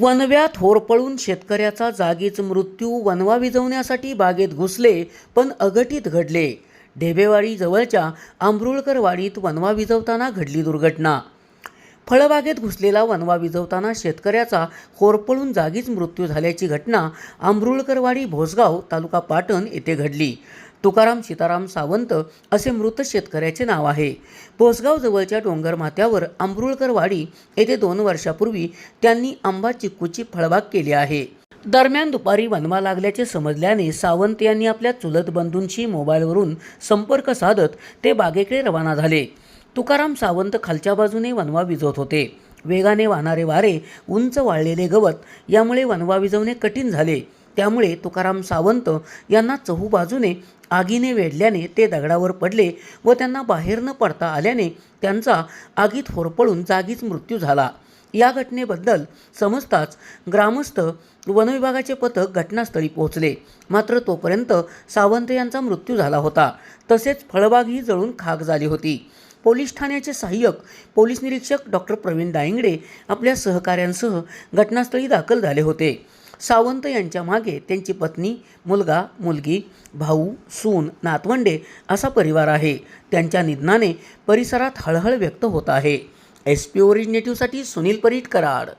वनव्यात होरपळून शेतकऱ्याचा जागीच मृत्यू वनवा विझवण्यासाठी बागेत घुसले पण अघटित घडले. ढेबेवाडी जवळच्या आंबरुळकरवाडीत वनवा विझवताना घडली दुर्घटना. फळबागेत घुसलेला वनवा विझवताना शेतकऱ्याचा होरपळून जागीच मृत्यू झाल्याची घटना आंबरुळकरवाडी भोसगाव तालुका पाटण येथे घडली. तुकाराम सीताराम सावंत असे मृत शेतकऱ्याचे नाव आहे. भोसगाव जवळच्या डोंगर माथ्यावर आंबरुळकरवाडी येथे दोन वर्षापूर्वी त्यांनी आंबा चिक्कूची फळबाग केली आहे. दरम्यान दुपारी वनवा लागल्याचे समजल्याने सावंत यांनी आपल्या चुलत बंधूंशी मोबाईलवरून संपर्क साधत ते बागेकडे रवाना झाले. तुकाराम सावंत खालच्या बाजूने वनवा विजवत होते. वेगाने वाहणारे वारे उंच वाळलेले गवत यामुळे वनवा विझवणे कठीण झाले. त्यामुळे तुकाराम सावंत यांना चहूबाजूने आगीने वेढल्याने ते दगडावर पडले व त्यांना बाहेर न पडता आल्याने त्यांचा आगीत होरपळून जागीच मृत्यू झाला. या घटनेबद्दल समजताच ग्रामस्थ वनविभागाचे पथक घटनास्थळी पोहोचले. मात्र तोपर्यंत सावंत यांचा मृत्यू झाला होता. तसेच फळबागही जळून खाक झाली होती. पोलीस ठाण्याचे सहाय्यक पोलीस निरीक्षक डॉक्टर प्रवीण डायंगडे आपल्या सहकाऱ्यांसह घटनास्थळी दाखल झाले होते. सावंत यांच्या मागे त्यांची पत्नी मुलगा मुलगी भाऊ सून नातवंडे असा परिवार आहे. त्यांच्या निधनाने परिसरात हळहळ व्यक्त होत आहे. एस पी ओरिजिनेटिव्हसाठी सुनील परीट कराड.